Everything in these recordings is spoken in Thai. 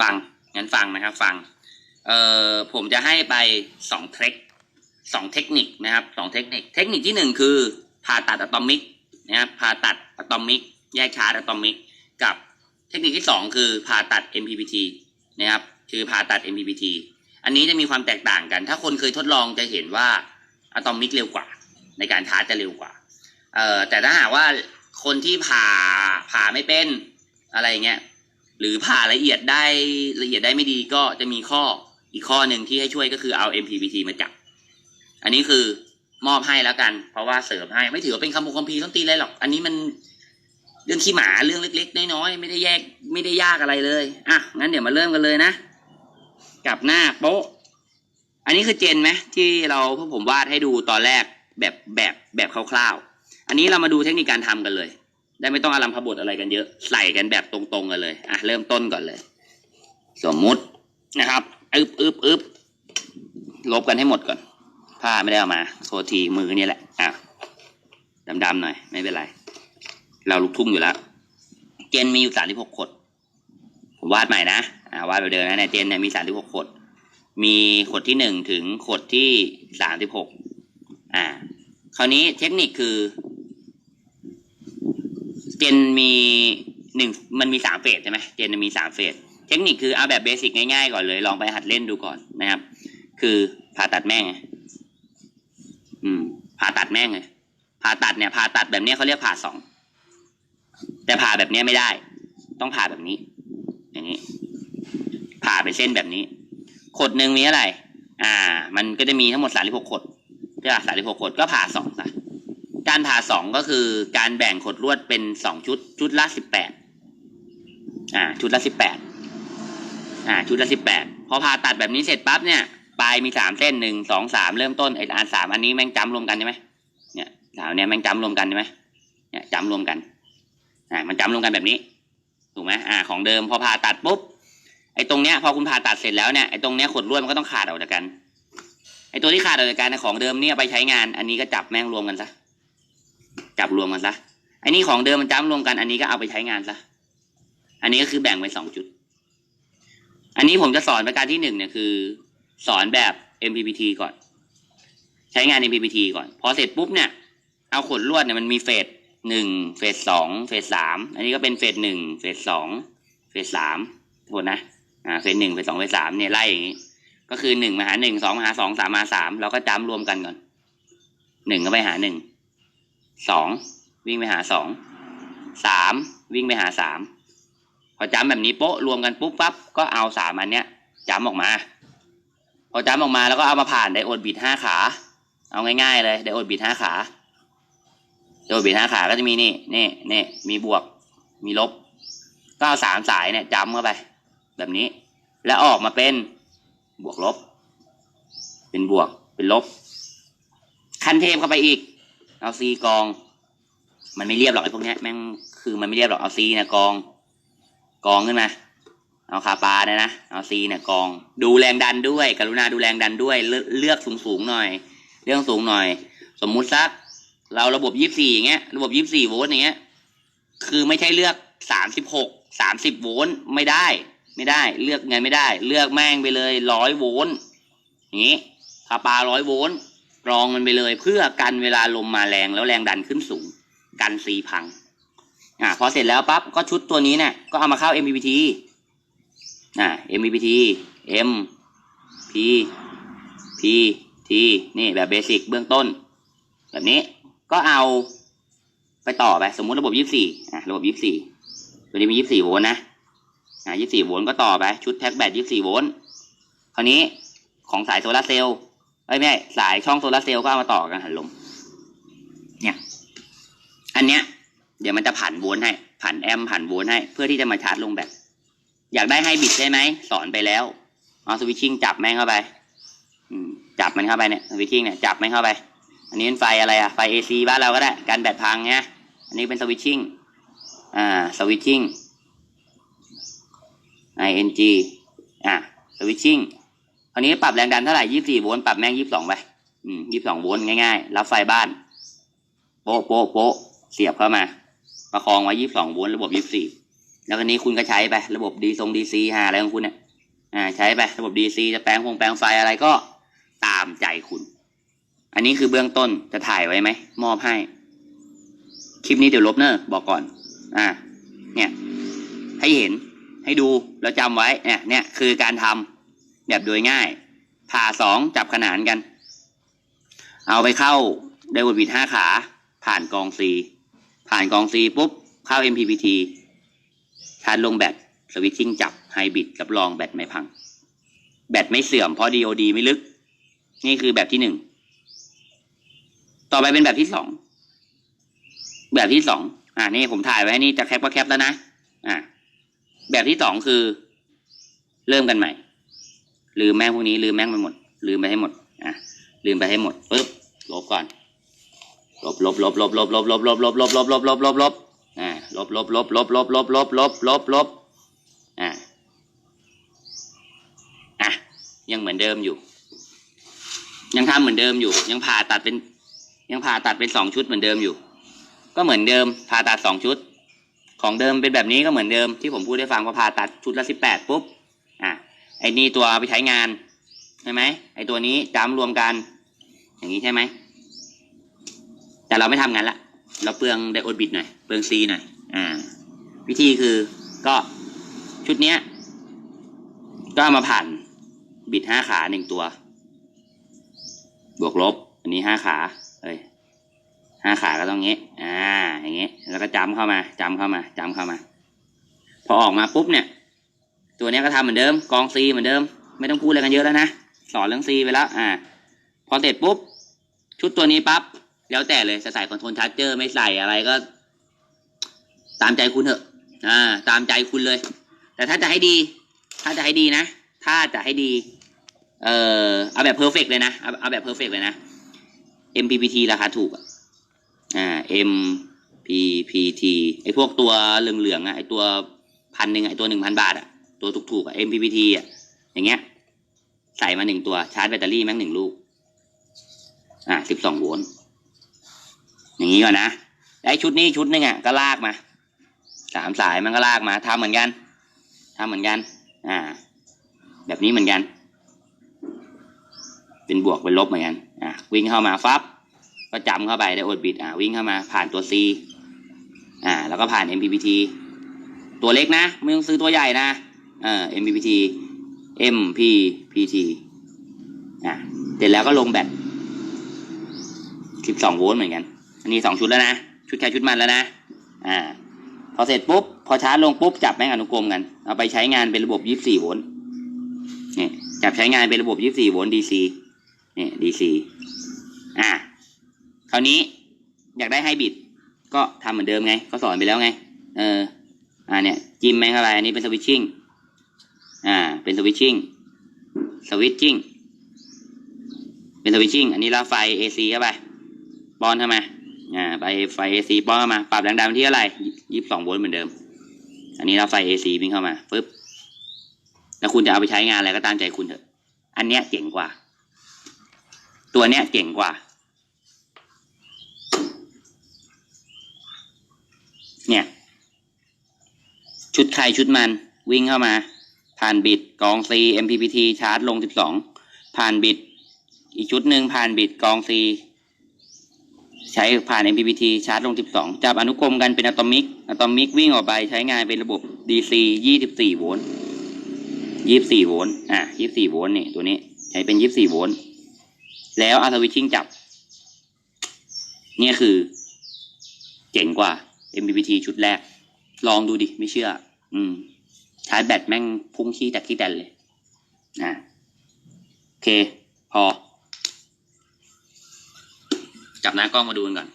ฟังงั้นฟังนะครับฟังเอ่อผมจะให้ไปสองเทคสองเทคนิคนะครับสองเทคนิค เทคนิคที่หนึ่งคือผ่าตัดอะตอมิกนะครับผ่าตัดอะตอมิกแยกชาร์จอะตอมิกกับเทคนิคที่สองคือผ่าตัด MPPT นะครับคือผ่าตัด MPPT อันนี้จะมีความแตกต่างกัน ถ้าคนเคยทดลองจะเห็นว่าอะตอมิกเร็วกว่า ในการชาร์จจะเร็วกว่าเอ่อแต่ถ้าหากว่าคนที่ผ่าผ่าไม่เป็นอะไรอย่างเงี้ย หรือผ่าละเอียดได้ละเอียดได้ไม่ดีก็จะมีข้ออีกข้อหนึ่งที่ให้ช่วยก็คือเอา MPPT มาจับ อันนี้คือมอบให้แล้วกัน เพราะว่าเสริมให้ไม่ถือว่าเป็นคำพูคำพีต้องตีเลยหรอก อันนี้มันเรื่องขี้หมาเรื่องเล็ก ๆ น้อยๆไม่ได้แยกไม่ได้ยากอะไรเลยอะงั้นเดี๋ยวมาเริ่มกันเลยนะกับหน้าโป๊ะ อันนี้คือเจนไหมที่เราพวกผมวาดให้ดูตอนแรกแบบแบบแบบคร่าวๆ อันนี้เรามาดูเทคนิคการทำกันเลย ได้ไม่ต้องอารมพบทอะไรกันเยอะ ใส่กันแบบตรงๆกันเลย อะเริ่มต้นก่อนเลย สมมุตินะครับอึบอึบอึบลบกันให้หมดก่อน ผ้าไม่ได้เอามาโทษทีมือนี่แหละ อะดำๆหน่อย ไม่เป็นไร เราลุกทุ่งอยู่แล้ว เจนมีอยู่สามสิบหกขดผมวาดใหม่นะอ่าวาดไปเดิมนะเนี่ยเจนเนี่ยมีสามสิบหกขด มีขดที่หนึ่งถึงขดที่สามสิบหกอ่า คราวนี้เทคนิคคือ เจนมีหนึ่งมันมีสามเฟสใช่ไหมเจนมีสามเฟสเทคนิคคือเอาแบบเบสิกง่ายๆก่อนเลย ลองไปหัดเล่นดูก่อนนะครับ คือผ่าตัดแม่งอืม ผ่าตัดแม่งไงผ่าตัดเนี่ยผ่าตัดแบบเนี้ยเขาเรียกผ่าสองแต่ผ่าแบบเนี้ยไม่ได้ ต้องผ่าแบบนี้ อย่างนี้ ผ่าเป็นเส้นแบบนี้ขดหนึ่งมีอะไร อ่า มันก็จะมีทั้งหมดสามสิบหกขดใช่ป่ะสามสิบหกขดก็ผ่าสองซะ การผ่าสองก็คือการแบ่งขดลวดเป็นสองชุด ชุดละสิบแปดอ่า ชุดละสิบแปดอ่า ชุดละสิบแปดพอผ่าตัดแบบนี้เสร็จปั๊บเนี่ยปลายมีสามเส้นหนึ่งสองสามเริ่มต้นไอ้อันสามอันนี้แม่งจำรวมกันใช่ไหมเนี่ยสามเนี่ยแม่งจำรวมกันใช่ไหมเนี่ยจำรวมกันอ่ามันจำรวมกันแบบนี้ถูกไหมอ่า ของเดิมพอผ่าตัดปุ๊บไอ้ตรงเนี้ยพอคุณผ่าตัดเสร็จแล้วเนี่ยไอ้ตรงเนี้ยขดลวดมันก็ต้องขาดออกจากกันไอ้ตัวที่ขาดออกจากกันของเดิมเนี่ยไปใช้งาน อันนี้ก็จับแม่งรวมกันซะ จับรวมกันซะอ้นี่ของเดิมมันจ้ำรวมกัน อันนี้ก็เอาไปใช้งานซะอันนี้ก็คือแบ่งเป็นสองจุด อันนี้ผมจะสอนประการที่หนึ่งเนี่ยคือ สอนแบบ MPPT ก่อน ใช้งาน MPPT ก่อน พอเสร็จปุ๊บเนี่ยเอาขดลวดเนี่ยมันมีเฟสหนึ่งเฟสสองเฟสสามอันนี้ก็เป็นเฟสหนึ่งเฟสสองเฟสสามโทษนะอ่าเฟสหนึ่งเฟสสองเฟสสามเนี่ยไล่อย่างนี้ ก็คือหนึ่งมาหาหนึ่งสองมาหาสองสามมาหาสามเราก็จ้ำรวมกันก่อนหนึ่งก็ไปหาหนึ่ง สองวิ่งไปหาสองสามวิ่งไปหาสามพอจำแบบนี้โป๊ะรวมกันปุ๊บปั๊บก็เอาสามอันเนี้ยจำออกมา พอจำออกมาแล้วก็เอามาผ่านไดโอดบิดห้าขา เอาง่ายๆเลยไดโอดบิดห้าขาไดโอดบิดห้าขาก็จะมีนี่นี่นี่มีบวก มีลบ ก็เอาสามสายเนี่ยจำเข้าไป แบบนี้ แล้วออกมาเป็นบวกลบ เป็นบวกเป็นลบ ขั้นเทพเข้าไปอีก เอาซีกอง มันไม่เรียบหรอกไอ้พวกเนี้ยแม่งคือมันไม่เรียบหรอกเอาซีนี่ยกอง กองขึ้นมา เอาคาปลาเนี่ยนะเอาซีเนี่ยกอง ดูแรงดันด้วย กรุณาดูแรงดันด้วย เลือกเลือกสูงสูงๆหน่อย เรื่องสูงหน่อย สมมุติสัก เราระบบยี่สิบสี่อย่างเงี้ย ระบบยี่สิบสี่โวลต์อย่างเงี้ย คือไม่ใช่เลือกสามสิบหกสามสิบโวลต์ไม่ได้ ไม่ได้ เลือกไงไม่ได้ เลือกแม่งไปเลยร้อยโวลต์อย่างงี้คาปลาร้อยโวลต์ กรองมันไปเลย เพื่อกันเวลาลมมาแรงแล้วแรงดันขึ้นสูง กันซีพัง อ่าพอเสร็จแล้วปั๊บก็ชุดตัวนี้เนี่ยก็เอามาเข้า MPPT อ่า MPPT M P P T นี่แบบเบสิกเบื้องต้น แบบนี้ก็เอาไปต่อไปสมมุติระบบ24อะระบบ24ตัวนี้มี24โวลต์นะอ่า24โวลต์ก็ต่อไปชุดแพ็กแบต24โวลต์คราวนี้ของสายโซลาร์เซลล์ เอ้ยไม่ใช่สายช่องโซลาร์เซลล์ก็เอามาต่อกันหันลม เนี่ย อันเนี้ย เดี๋ยวมันจะผ่านโวลต์ให้ ผ่านแอมป์ผ่านโวลต์ให้ เพื่อที่จะมาชาร์จลงแบตอยากได้ให้บิดใช่ไหมสอนไปแล้วเอาสวิตชิ่งจับแม่งเข้าไปอืมจับมันเข้าไปเนี่ยสวิตชิ่งเนี่ยจับแม่งเข้าไป อันนี้เป็นไฟอะไรอะไฟ AC บ้านเราก็ได้การแบตพังเนี่ยอันนี้เป็นสวิตชิ่งอ่าสวิตชิ่ง ing อ่าสวิตชิ่ง คราวนี้ปรับแรงดันเท่าไหร่ยี่สี่โวลต์ปรับแม่งยี่สิบสองไปยี่สิบสองโวลต์ง่ายๆ รับไฟบ้าน โป๊ะโป๊ะโป๊ะเสียบเข้ามา ประคองไว้ยี่สิบสองโวลต์ระบบยี่สิบสี่แล้วก็นี้คุณก็ใช้ไประบบดีทรงดีซีหาอะไรของคุณเนี่ยอ่าใช้ไประบบดีซีจะแปลงพงแปลงไฟอะไรก็ตามใจคุณ อันนี้คือเบื้องต้นจะถ่ายไว้ไหมมอบให้ คลิปนี้เดี๋ยวลบเนอะบอกก่อน อ่า เนี่ย ให้เห็นให้ดูแล้วจำไว้เนี่ยเนี่ยคือการทำ แบบโดยง่าย ผ่าสองจับขนานกัน เอาไปเข้าไดโวดบิดห้าขา ผ่านกองซีผ่านกองซีปุ๊บ เข้า MPPT ชาร์จลงแบตสวิตชิ่งจับไฮบริดรับรองแบตไม่พัง แบตไม่เสื่อมเพราะ DOD ไม่ลึก นี่คือแบบที่หนึ่ง ต่อไปเป็นแบบที่สอง แบบที่สองอ่านี่ผมถ่ายไว้นี่จะแคปก็แคปแล้วนะ อ่า แบบที่สองคือ เริ่มกันใหม่ ลืมแม่งพวกนี้ลืมแม่งไปหมด ลืมไปให้หมดอะลืมไปให้หมดปุ๊บลบก่อนลบลบลบลบลบลบลบลบลบลบลบลบลบลบลบอ่าลบลบลบลบลบลบลบลบลบลบอ่าอะยังเหมือนเดิมอยู่ ยังทำเหมือนเดิมอยู่ ยังผ่าตัดเป็น ยังผ่าตัดเป็นสองชุดเหมือนเดิมอยู่ ก็เหมือนเดิมผ่าตัดสองชุด ของเดิมเป็นแบบนี้ก็เหมือนเดิมที่ผมพูดให้ฟังว่าผ่าตัดชุดละสิบแปดปุ๊บอะ ไอ้นี่ตัวเอาไปใช้งานใช่ไหมไอ้ตัวนี้จำรวมกัน อย่างนี้ใช่ไหมแต่เราไม่ทำงานละเราเปลืองไดโอดบิดหน่อยเปลืองซีหน่อยอ่า วิธีคือก็ชุดเนี้ย ก็เอามาผ่านบิดห้าขาหนึ่งตัว บวกลบ อันนี้ห้าขาเอ้ยห้าขาก็ต้องงี้อ่า อย่างงี้แล้วก็จำเข้ามาจำเข้ามาจำเข้ามา พอออกมาปุ๊บเนี่ย ตัวนี้ก็ทำเหมือนเดิมกองซีเหมือนเดิม ไม่ต้องพูดอะไรกันเยอะแล้วนะสอนเรื่องซีไปแล้วอ่า พอเสร็จปุ๊บ ชุดตัวนี้ปั๊บแล้วแต่เลยจะใส่คอนโทรลชาร์จเจอร์ไม่ใส่อะไรก็ ตามใจคุณเถอะ อ่า ตามใจคุณเลย แต่ถ้าจะให้ดี ถ้าจะให้ดีนะ ถ้าจะให้ดี เอ่อเอาแบบเพอร์เฟกเลยนะเอาเอาแบบเพอร์เฟกเลยนะ MPPT ราคาถูกอ่า MPPT ไอพวกตัวเหลืองๆอะไอตัวพันหนึ่งไอตัวหนึ่งพันบาทอะ ตัวถูกๆอะ MPPT อะอย่างเงี้ย ใส่มาหนึ่งตัวชาร์จแบตเตอรี่แม่งหนึ่งลูก อ่าสิบสองโวลต์อย่างนี้ก่อนนะไอ้ชุดนี้ชุดหนึงอะก็ลากมาสามสายมันก็ลากมาทำเหมือนกันทำเหมือนกัน อ่า แบบนี้เหมือนกัน เป็นบวกเป็นลบเหมือนกัน อ่าวิ่งเข้ามาฟับก็จำเข้าไปได้อดบิดอ่าวิ่งเข้ามาผ่านตัว C อ่า แล้วก็ผ่าน MPPT ตัวเล็กนะไม่ต้องซื้อตัวใหญ่นะ อ่อ MPPT MPPT อ่าเสร็จแล้วก็ลงแบต12โวลต์เหมือนกัน อันนี้สองชุดแล้วนะ ชุดแค่ชุดมันแล้วนะ อ่า พอเสร็จปุ๊บ พอชาร์จลงปุ๊บ จับแม่งอนุกรมกัน เอาไปใช้งานเป็นระบบ 24โวลต์นี่จับใช้งานเป็นระบบ 24โวลต์ DC นี่ DC อ่า คราวนี้อยากได้ไฮบริดก็ทำเหมือนเดิมไง ก็สอนไปแล้วไง เออ อ่าเนี่ย จิ้มแม่งเข้าไปอันนี้เป็นสวิตชิ่ง อ่า เป็นสวิตชิ่ง สวิตชิ่ง เป็นสวิตชิ่ง อันนี้เราไฟ AC เข้าไปป้อนเข้ามาอ่า ไปไฟ AC ป้อนเข้ามา ปรับแรงดันที่เท่าไหร่ยี่สิบสองโวลต์เหมือนเดิม อันนี้เราไฟ AC วิ่งเข้ามาปึ๊บ แล้วคุณจะเอาไปใช้งานอะไรก็ตามใจคุณเถอะ อันเนี้ยเจ๋งกว่า ตัวเนี้ยเจ๋งกว่า เนี่ย ชุดใครชุดมันวิ่งเข้ามา ผ่านบิดกอง C MPPT ชาร์จลง 12 ผ่านบิด อีกชุดหนึ่งผ่านบิดกอง C ใช้ผ่าน MPPT ชาร์จลง 12 จับอนุกรมกันเป็นอะตอมิกอะตอมิกวิ่งออกไปใช้งานเป็นระบบ DC 24 โวลต์ 24 โวลต์ อะ 24 โวลต์นี่ตัวนี้ใช้เป็น 24 โวลต์ แล้วอาสวิตชิ่งจับ เนี่ยคือ เจ๋งกว่า MPPT ชุดแรก ลองดูดิ ไม่เชื่อ อืม ชาร์จแบตแม่งพุ่งขี้แต่ขี้แตนเลยอะโอเค พอ จับหน้ากล้องมาดูกันก่อน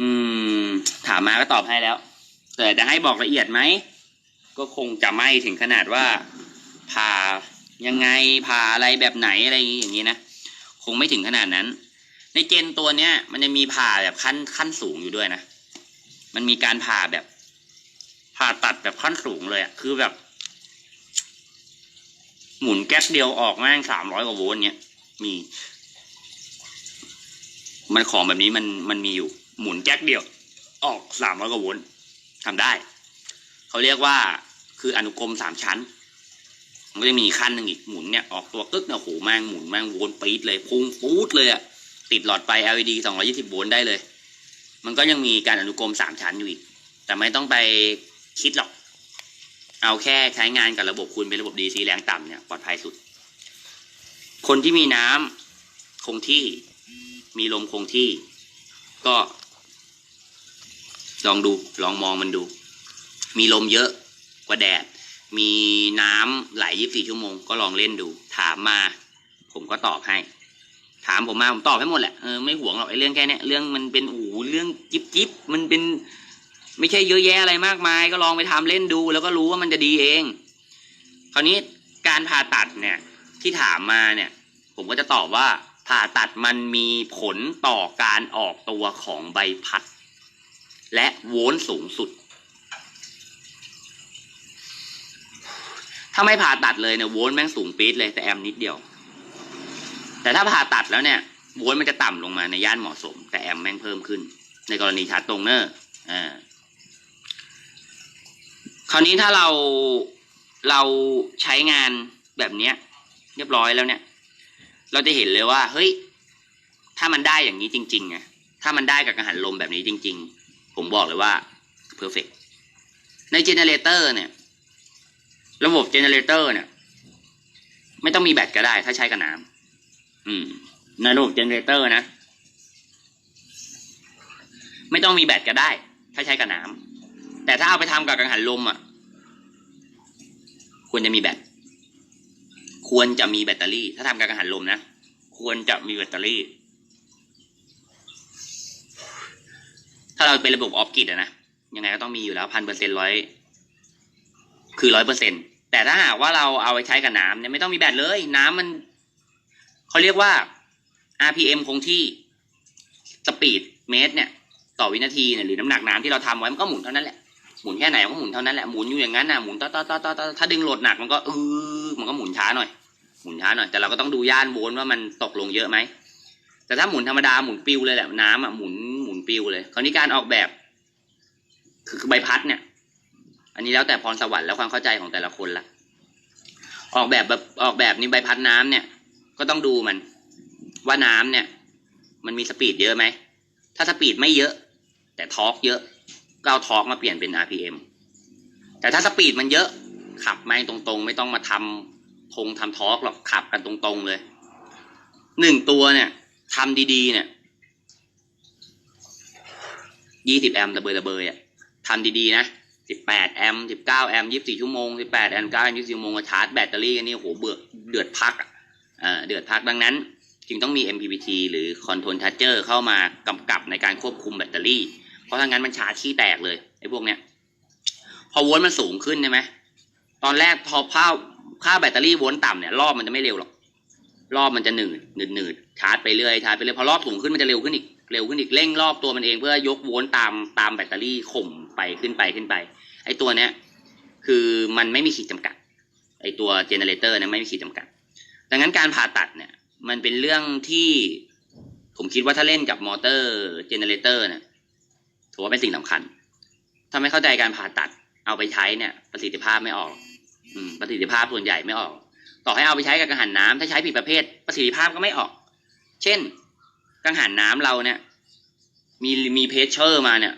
อืม ถามมาก็ตอบให้แล้ว แต่จะให้บอกละเอียดไหม ก็คงจะไม่ถึงขนาดว่าผ่ายังไงผ่าอะไรแบบไหนอะไรอย่างนี้นะ คงไม่ถึงขนาดนั้น ในเจนตัวเนี้ย มันจะมีผ่าแบบขั้นขั้นสูงอยู่ด้วยนะ มันมีการผ่าแบบ ผ่าตัดแบบขั้นสูงเลยอะคือแบบ หมุนแก๊สเดียวออกแม่งสามร้อยกว่าโวลต์เนี้ยมี มันของแบบนี้มันมันมีอยู่ หมุนแก๊สเดียว ออกสามร้อยกว่าโวลต์ทำได้ เขาเรียกว่าคืออนุกรมสามชั้นมันก็จะมีขั้นหนึ่งอีกหมุนเนี่ยออกตัวกึกเนี่ยโหแม่งหมุนแม่งโวล์ปี๊ดเลยพุ่งปู๊ดเลยอะติดหลอดไฟ LED 220โวลต์ได้เลย มันก็ยังมีการอนุกรมสามชั้นอยู่อีก แต่ไม่ต้องไปคิดหรอก เอาแค่ใช้งานกับระบบคุณเป็นระบบ DC แรงต่ำเนี่ยปลอดภัยสุด คนที่มีน้ำคงที่มีลมคงที่ ก็ ลองดูลองมองมันดู มีลมเยอะกว่าแดด มีน้ำไหล 24 ชั่วโมง ก็ลองเล่นดู ถามมา ผมก็ตอบให้ ถามผมมาผมตอบให้หมดแหละเออไม่หวงหรอกไอ้เรื่องแค่เนี้ยเรื่องมันเป็นอู๋เรื่องจิ๊บจิ๊บมันเป็น ไม่ใช่เยอะแยะอะไรมากมาย ก็ลองไปทำเล่นดู แล้วก็รู้ว่ามันจะดีเอง คราวนี้การผ่าตัดเนี่ย ที่ถามมาเนี่ย ผมก็จะตอบว่า ผ่าตัดมันมีผลต่อการออกตัวของใบพัด และโวลต์สูงสุด ถ้าไม่ผ่าตัดเลยเนี่ยโวลต์แม่งสูงปี๊ดเลยแต่แอมนิดเดียว แต่ถ้าผ่าตัดแล้วเนี่ยโวลต์มันจะต่ำลงมาในย่านเหมาะสม แต่แอมแม่งเพิ่มขึ้น ในกรณีชาร์จตรงเนอร์อ่าคราวนี้ถ้าเราเราใช้งานแบบเนี้ย เรียบร้อยแล้วเนี่ย เราจะเห็นเลยว่า เฮ้ย ถ้ามันได้อย่างนี้จริงๆไงถ้ามันได้กับกังหันลมแบบนี้จริง ๆ ผมบอกเลยว่าเพอร์เฟกในเจเนเรเตอร์เนี่ย ระบบเจเนเรเตอร์เนี่ย ไม่ต้องมีแบตก็ได้ถ้าใช้กับน้ำ อืมในระบบเจเนเรเตอร์นะ ไม่ต้องมีแบตก็ได้ ถ้าใช้กับน้ำแต่ถ้าเอาไปทำกับกังหันลมอะ ควรจะมีแบต ควรจะมีแบตเตอรี่ ถ้าทำกับกังหันลมนะ ควรจะมีแบตเตอรี่ ถ้าเราเป็นระบบออฟกิดอะนะ ยังไงก็ต้องมีอยู่แล้วพันเปอร์เซ็นร้อย คือร้อยเปอร์เซ็นแต่ถ้าหากว่าเราเอาไปใช้กับน้ำเนี่ยไม่ต้องมีแบตเลย น้ำมัน เขาเรียกว่า RPM คงที่สปีดเมตรเนี่ย ต่อวินาทีเนี่ยหรือน้ำหนักน้ำที่เราทำไว้มันก็หมุนเท่านั้นแหละหมุนแค่ไหนมันก็หมุนเท่านั้นแหละหมุนอยู่อย่างนั้นน่ะหมุนต่อต่อต่อต่อต่อถ้าดึงโหลดหนักมันก็เออมันก็หมุนช้าหน่อยหมุนช้าหน่อยแต่เราก็ต้องดูย่านโวลต์ว่ามันตกลงเยอะไหมแต่ถ้าหมุนธรรมดาหมุนปิวเลยแหละน้ำอะหมุนหมุนปิวเลย คราวนี้การออกแบบ คือใบพัดเนี่ย อันนี้แล้วแต่พรสวรรค์และความเข้าใจของแต่ละคนละออกแบบแบบออกแบบนี้ใบพัดน้ำเนี่ย ก็ต้องดูมัน ว่าน้ำเนี่ย มันมีสปีดเยอะไหม ถ้าสปีดไม่เยอะ แต่ทอร์กเยอะ ก็เอาทอร์กมาเปลี่ยนเป็น RPM แต่ถ้าสปีดมันเยอะ ขับไม่ตรงๆ ไม่ต้องมาทำทงทำทอร์กหรอกขับกันตรงๆเลยหนึ่งตัวเนี่ยทำดีๆ เนี่ยยี่สิบแอมป์ระเบยระเบยอะทำดีๆนะสิบแปดแอมป์สิบเก้าแอมป์ยี่สิบสี่ชั่วโมงสิบแปดแอมป์เก้าแอมป์ยี่สิบชั่วโมงชาร์จแบตเตอรี่กันนี่โหเบื่อเดือดพักอะ เดือดพักดังนั้น จึงต้องมี MPPT หรือ Control Charger เข้ามากำกับในการควบคุมแบตเตอรี่ เพราะถ้างั้นมันชาร์จขี้แตกเลยไอ้พวกเนี้ยพอโวลต์มันสูงขึ้นใช่ไหมตอนแรกพอค่าค่าแบตเตอรี่โวลต์ต่ำเนี่ยรอบมันจะไม่เร็วหรอก รอบมันจะหนืดหนืดหนืดชาร์จไปเรื่อยชาร์จไปเรื่อยพอรอบสูงขึ้นมันจะเร็วขึ้นอีกเร็วขึ้นอีกเร่งรอบตัวมันเองเพื่อยกโวลต์ตามตามแบตเตอรี่ข่มไปขึ้นไปขึ้นไปไอ้ตัวเนี้ยคือมันไม่มีขีดจำกัดไอ้ตัวเจเนเรเตอร์เนี่ยไม่มีขีดจำกัด ดังนั้นการผ่าตัดเนี่ย มันเป็นเรื่องที่ผมคิดว่าถ้าเล่นกับมอเตอร์เจเนเรเตอร์เนี่ยถือว่าเป็นสิ่งสำคัญ ถ้าไม่เข้าใจการผ่าตัดเอาไปใช้เนี่ย ประสิทธิภาพไม่ออก อืม ประสิทธิภาพส่วนใหญ่ไม่ออก ต่อให้เอาไปใช้กับกังหันน้ำถ้าใช้ผิดประเภท ประสิทธิภาพก็ไม่ออก เช่น กังหันน้ำเราเนี่ย มีมีเพชเชอร์มาเนี่ย